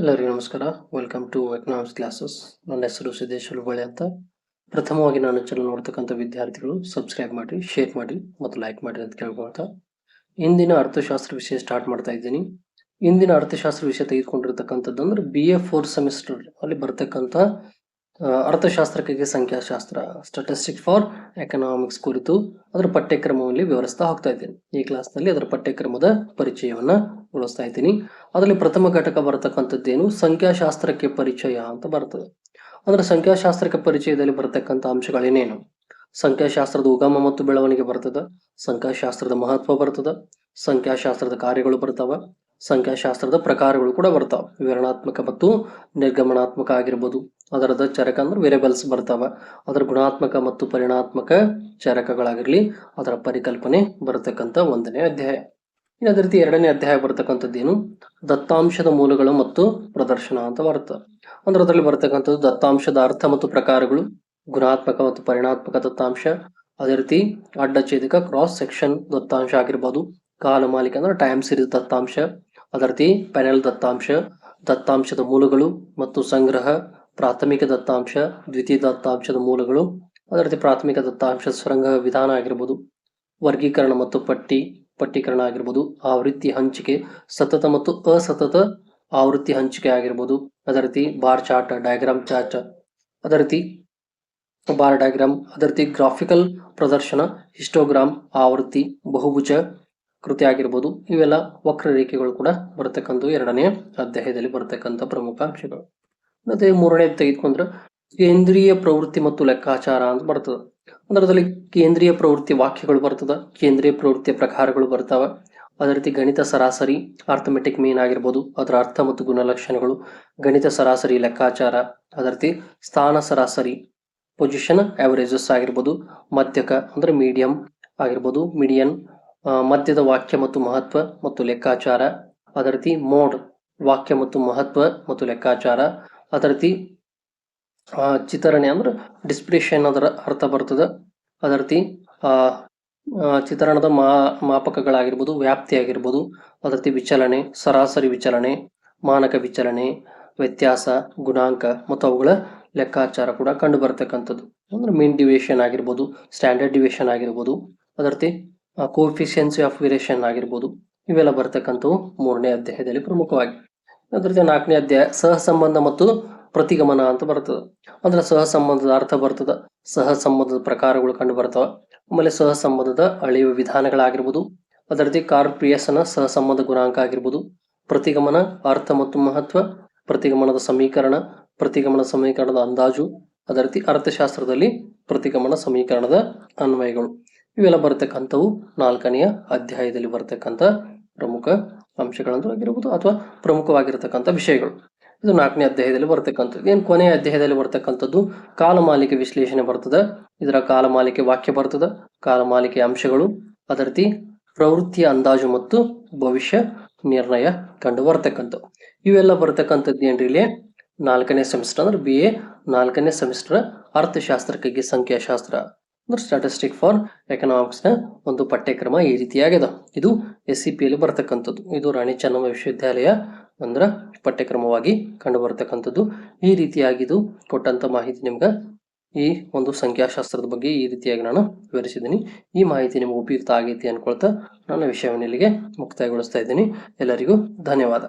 ಎಲ್ಲರಿಗೂ ನಮಸ್ಕಾರ. Welcome to economics classes ನನ್ನ ಹೆಸರು ಸಿದ್ದೇಶ್ ಹುಲ್ಬಳ್ಳಿ ಅಂತ. ಪ್ರಥಮವಾಗಿ ನಾನು ಚಾನಲ್ ನೋಡ್ತಕ್ಕಂಥ ವಿದ್ಯಾರ್ಥಿಗಳು ಸಬ್ಸ್ಕ್ರೈಬ್ ಮಾಡಿ ಶೇರ್ ಮಾಡಿ ಮತ್ತು ಲೈಕ್ ಮಾಡಿ ಅಂತ ಕೇಳ್ಕೊಳ್ತಾ. ಇಂದಿನ ಅರ್ಥಶಾಸ್ತ್ರ ವಿಷಯ ಸ್ಟಾರ್ಟ್ ಮಾಡ್ತಾ ಇದ್ದೀನಿ. ಇಂದಿನ ಅರ್ಥಶಾಸ್ತ್ರ ವಿಷಯ ತೆಗೆದುಕೊಂಡಿರ್ತಕ್ಕಂಥದ್ದು ಅಂದ್ರೆ ಬಿ ಎ ಫೋರ್ತ್ ಸೆಮಿಸ್ಟರ್ ಅಲ್ಲಿ ಬರ್ತಕ್ಕಂಥ ಅರ್ಥಶಾಸ್ತ್ರಕ್ಕೆ ಸಂಖ್ಯಾಶಾಸ್ತ್ರ ಸ್ಟಾಟಿಸ್ಟಿಕ್ ಫಾರ್ ಎಕನಾಮಿಕ್ಸ್ ಕುರಿತು ಅದರ ಪಠ್ಯಕ್ರಮದಲ್ಲಿ ವಿವರಿಸ್ತಾ ಹೋಗ್ತಾ ಇದ್ದೀನಿ. ಈ ಕ್ಲಾಸ್ನಲ್ಲಿ ಅದರ ಪಠ್ಯಕ್ರಮದ ಪರಿಚಯವನ್ನ ಗೊಳಿಸ್ತಾ ಇದ್ದೀನಿ. ಅದರಲ್ಲಿ ಪ್ರಥಮ ಘಟಕ ಬರತಕ್ಕಂಥದ್ದೇನು ಸಂಖ್ಯಾಶಾಸ್ತ್ರಕ್ಕೆ ಪರಿಚಯ ಅಂತ ಬರ್ತದೆ. ಅಂದ್ರೆ ಸಂಖ್ಯಾಶಾಸ್ತ್ರಕ್ಕೆ ಪರಿಚಯದಲ್ಲಿ ಬರತಕ್ಕಂಥ ಅಂಶಗಳೇನೇನು? ಸಂಖ್ಯಾಶಾಸ್ತ್ರದ ಉಗಮ ಮತ್ತು ಬೆಳವಣಿಗೆ ಬರ್ತದ. ಸಂಖ್ಯಾಶಾಸ್ತ್ರದ ಮಹತ್ವ ಬರ್ತದ. ಸಂಖ್ಯಾಶಾಸ್ತ್ರದ ಕಾರ್ಯಗಳು ಬರ್ತಾವ. ಸಂಖ್ಯಾಶಾಸ್ತ್ರದ ಪ್ರಕಾರಗಳು ಕೂಡ ಬರ್ತಾವ. ವಿವರಣಾತ್ಮಕ ಮತ್ತು ನಿರ್ಗಮನಾತ್ಮಕ ಆಗಿರ್ಬೋದು. ಅದರದ ಚರಕ ಅಂದ್ರೆ ವೇರಿಯಬಲ್ಸ್ ಬರ್ತಾವ. ಅದರ ಗುಣಾತ್ಮಕ ಮತ್ತು ಪರಿಣಾತ್ಮಕ ಚರಕಗಳಾಗಿರ್ಲಿ, ಅದರ ಪರಿಕಲ್ಪನೆ ಬರತಕ್ಕಂಥ ಒಂದನೇ ಅಧ್ಯಾಯ. ಇನ್ನು ಅದೇ ರೀತಿ ಎರಡನೇ ಅಧ್ಯಾಯ ಬರ್ತಕ್ಕಂಥದ್ದೇನು ದತ್ತಾಂಶದ ಮೂಲಗಳು ಮತ್ತು ಪ್ರದರ್ಶನ ಅಂತ ಬರುತ್ತೆ. ಅಂದ್ರೆ ಅದರಲ್ಲಿ ಬರ್ತಕ್ಕಂಥದ್ದು ದತ್ತಾಂಶದ ಅರ್ಥ ಮತ್ತು ಪ್ರಕಾರಗಳು, ಗುಣಾತ್ಮಕ ಮತ್ತು ಪರಿಣಾತ್ಮಕ ದತ್ತಾಂಶ, ಅದೇ ರೀತಿ ಅಡ್ಡಛೇದಕ ಕ್ರಾಸ್ ಸೆಕ್ಷನ್ ದತ್ತಾಂಶ ಆಗಿರ್ಬೋದು, ಕಾಲ ಮಾಲಿಕ ಅಂದ್ರೆ ಟೈಮ್ ಸೀರೀಸ್ ದತ್ತಾಂಶ, ಅದೇ ರೀತಿ ಪ್ಯಾನೆಲ್ ದತ್ತಾಂಶ, ದತ್ತಾಂಶದ ಮೂಲಗಳು ಮತ್ತು ಸಂಗ್ರಹ, ಪ್ರಾಥಮಿಕ ದತ್ತಾಂಶ, ದ್ವಿತೀಯ ದತ್ತಾಂಶದ ಮೂಲಗಳು, ಅದೇ ಪ್ರಾಥಮಿಕ ದತ್ತಾಂಶ, ಸಂಗ್ರಹ ವಿಧಾನ ಆಗಿರ್ಬೋದು, ವರ್ಗೀಕರಣ ಮತ್ತು ಪಟ್ಟಿ ಪಟ್ಟೀಕರಣ ಆಗಿರ್ಬೋದು, ಆವೃತ್ತಿ ಹಂಚಿಕೆ, ಸತತ ಮತ್ತು ಅಸತತ ಆವೃತ್ತಿ ಹಂಚಿಕೆ ಆಗಿರ್ಬೋದು. ಅದೇ ರೀತಿ ಬಾರ್ ಚಾರ್ಟ್, ಡಯಾಗ್ರಾಮ್ ಚಾರ್ಟ್, ಅದೇ ರೀತಿ ಬಾರ್ ಡಯಾಗ್ರಾಮ್, ಅದೇ ರೀತಿ ಗ್ರಾಫಿಕಲ್ ಪ್ರದರ್ಶನ, ಹಿಸ್ಟೋಗ್ರಾಮ್, ಆವೃತ್ತಿ, ಬಹುಭುಜ ಕೃತಿ ಆಗಿರ್ಬೋದು. ಇವೆಲ್ಲ ವಕ್ರರೇಖೆಗಳು ಕೂಡ ಬರತಕ್ಕಂಥ ಎರಡನೇ ಅಧ್ಯಾಯದಲ್ಲಿ ಬರ್ತಕ್ಕಂಥ ಪ್ರಮುಖ ಅಂಶಗಳು. ಮತ್ತೆ ಮೂರನೇ ತೆಗೆದುಕೊಂಡ್ರೆ, ಕೇಂದ್ರೀಯ ಪ್ರವೃತ್ತಿ ಮತ್ತು ಲೆಕ್ಕಾಚಾರ ಅಂತ ಬರ್ತದೆ. ಅಂದ್ರೆ ಅದರಲ್ಲಿ ಕೇಂದ್ರೀಯ ಪ್ರವೃತ್ತಿ ವಾಕ್ಯಗಳು ಬರ್ತದ, ಕೇಂದ್ರೀಯ ಪ್ರವೃತ್ತಿಯ ಪ್ರಕಾರಗಳು ಬರ್ತಾವ. ಅದೇ ರೀತಿ ಗಣಿತ ಸರಾಸರಿ ಆರ್ಥಮೆಟಿಕ್ ಮೀನ್ ಆಗಿರ್ಬೋದು, ಅದರ ಅರ್ಥ ಮತ್ತು ಗುಣಲಕ್ಷಣಗಳು. ಗಣಿತ ಸರಾಸರಿ ಲೆಕ್ಕಾಚಾರ, ಅದೇ ರೀತಿ ಸ್ಥಾನ ಸರಾಸರಿ ಪೊಸಿಷನ್ ಆವರೇಜಸ್ ಆಗಿರ್ಬೋದು, ಮಧ್ಯಕ ಅಂದ್ರೆ ಮೀಡಿಯಂ ಆಗಿರ್ಬೋದು ಮೀಡಿಯನ್ ಮಧ್ಯದ ವಾಕ್ಯ ಮತ್ತು ಮಹತ್ವ ಮತ್ತು ಲೆಕ್ಕಾಚಾರ. ಅದೇ ರೀತಿ ಮೋಡ್ ವಾಕ್ಯ ಮತ್ತು ಮಹತ್ವ ಮತ್ತು ಲೆಕ್ಕಾಚಾರ. ಅದೇ ರೀತಿ ಚಿತ್ರಣೆ ಅಂದ್ರೆ ಡಿಸ್ಪ್ಲೇಷನ್ ಅದರ ಅರ್ಥ ಬರ್ತದೆ. ಅದೇ ರೀತಿ ಆ, ಚಿತ್ರಣದ ಮಾ ಮಾಪಕಗಳಾಗಿರ್ಬೋದು ವ್ಯಾಪ್ತಿ ಆಗಿರ್ಬೋದು ಅದೇ ರೀತಿ ವಿಚಲನೆ ಸರಾಸರಿ ವಿಚಲನೆ ಮಾನಕ ವಿಚಲನೆ ವ್ಯತ್ಯಾಸ ಗುಣಾಂಕ ಮತ್ತು ಅವುಗಳ ಲೆಕ್ಕಾಚಾರ ಕೂಡ ಕಂಡು ಬರ್ತಕ್ಕಂಥದ್ದು. ಅಂದ್ರೆ ಮೀನ್ ಡಿವಿಯೇಷನ್ ಆಗಿರ್ಬೋದು ಸ್ಟ್ಯಾಂಡರ್ಡ್ ಡಿವಿಯೇಷನ್ ಆಗಿರ್ಬೋದು ಅದೇ ರೀತಿ ಕೋಫಿಷಿಯನ್ಸಿ ಆಫ್ ವೇರಿಯೇಷನ್ ಆಗಿರ್ಬೋದು ಇವೆಲ್ಲ ಬರ್ತಕ್ಕಂಥವು ಮೂರನೇ ಅಧ್ಯಾಯದಲ್ಲಿ ಪ್ರಮುಖವಾಗಿ. ಅದ್ರ ನಾಲ್ಕನೇ ಅಧ್ಯಾಯ ಸಹಸಂಬಂಧ ಮತ್ತು ಪ್ರತಿಗಮನ ಅಂತ ಬರ್ತದ. ಅಂದ್ರೆ ಸಹಸಂಬಂಧದ ಅರ್ಥ ಬರ್ತದ. ಸಹಸಂಬಂಧದ ಪ್ರಕಾರಗಳು ಕಂಡು ಬರ್ತವ. ಆಮೇಲೆ ಸಹಸಂಬಂಧದ ಅಳೆಯುವ ವಿಧಾನಗಳಾಗಿರ್ಬೋದು. ಅದೇ ರೀತಿ ಸಹ ಗುಣಾಂಕ ಆಗಿರ್ಬೋದು. ಪ್ರತಿಗಮನ ಅರ್ಥ ಮತ್ತು ಮಹತ್ವ, ಪ್ರತಿಗಮನದ ಸಮೀಕರಣ, ಪ್ರತಿಗಮನ ಸಮೀಕರಣದ ಅಂದಾಜು ಅದರತಿ ರೀತಿ ಅರ್ಥಶಾಸ್ತ್ರದಲ್ಲಿ ಪ್ರತಿಗಮನ ಸಮೀಕರಣದ ಅನ್ವಯಗಳು. ಇವೆಲ್ಲ ಬರತಕ್ಕಂಥವು ನಾಲ್ಕನೆಯ ಅಧ್ಯಾಯದಲ್ಲಿ ಬರತಕ್ಕಂಥ ಪ್ರಮುಖ ಅಂಶಗಳಂತೂ ಆಗಿರ್ಬೋದು ಅಥವಾ ಪ್ರಮುಖವಾಗಿರತಕ್ಕಂಥ ವಿಷಯಗಳು. ಇದು ನಾಲ್ಕನೇ ಅಧ್ಯಾಯದಲ್ಲಿ ಬರ್ತಕ್ಕಂಥದ್ದು. ಏನು ಕೊನೆಯ ಅಧ್ಯಾಯದಲ್ಲಿ ಬರ್ತಕ್ಕಂಥದ್ದು? ಕಾಲಮಾಲಿಕೆ ವಿಶ್ಲೇಷಣೆ ಬರ್ತದೆ. ಇದರ ಕಾಲಮಾಲಿಕೆ ವಾಕ್ಯ ಬರ್ತದೆ. ಕಾಲಮಾಲಿಕೆ ಅಂಶಗಳು ಅದೇ ರೀತಿ ಪ್ರವೃತ್ತಿಯ ಅಂದಾಜು ಮತ್ತು ಭವಿಷ್ಯ ನಿರ್ಣಯ ಕಂಡು ಬರ್ತಕ್ಕಂಥವು. ಇವೆಲ್ಲ ಬರ್ತಕ್ಕಂಥದ್ದು ಏನ್ರಿ ಇಲ್ಲಿ? ನಾಲ್ಕನೇ ಸೆಮಿಸ್ಟರ್ ಅಂದ್ರೆ ಬಿ ಎ ನಾಲ್ಕನೇ ಸೆಮಿಸ್ಟರ್ ಅರ್ಥಶಾಸ್ತ್ರಕ್ಕಾಗಿ ಸಂಖ್ಯಾಶಾಸ್ತ್ರ. ಅಂದ್ರೆ ಸ್ಟಾಟಿಸ್ಟಿಕ್ ಫಾರ್ ಎಕನಾಮಿಕ್ಸ್ನ ಒಂದು ಪಠ್ಯಕ್ರಮ ಈ ರೀತಿಯಾಗಿದೆ. ಇದು ಎಸ್ ಸಿ ಪಿಯಲ್ಲಿ ಬರ್ತಕ್ಕಂಥದ್ದು. ಇದು ರಾಣಿ ಚೆನ್ನಮ್ಮ ವಿಶ್ವವಿದ್ಯಾಲಯ ಅಂದ್ರ ಪಠ್ಯಕ್ರಮವಾಗಿ ಕಂಡು ಬರ್ತಕ್ಕಂಥದ್ದು ಈ ರೀತಿಯಾಗಿ ಇದು ಕೊಟ್ಟಂತ ಮಾಹಿತಿ ನಿಮ್ಗೆ ಈ ಒಂದು ಸಂಖ್ಯಾಶಾಸ್ತ್ರದ ಬಗ್ಗೆ ಈ ರೀತಿಯಾಗಿ ನಾನು ವಿವರಿಸಿದ್ದೀನಿ. ಈ ಮಾಹಿತಿ ನಿಮಗೆ ಉಪಯುಕ್ತ ಆಗೈತಿ ಅನ್ಕೊಳ್ತಾ ನನ್ನ ವಿಷಯವನ್ನು ಇಲ್ಲಿಗೆ ಮುಕ್ತಾಯಗೊಳಿಸ್ತಾ ಇದ್ದೀನಿ. ಎಲ್ಲರಿಗೂ ಧನ್ಯವಾದ.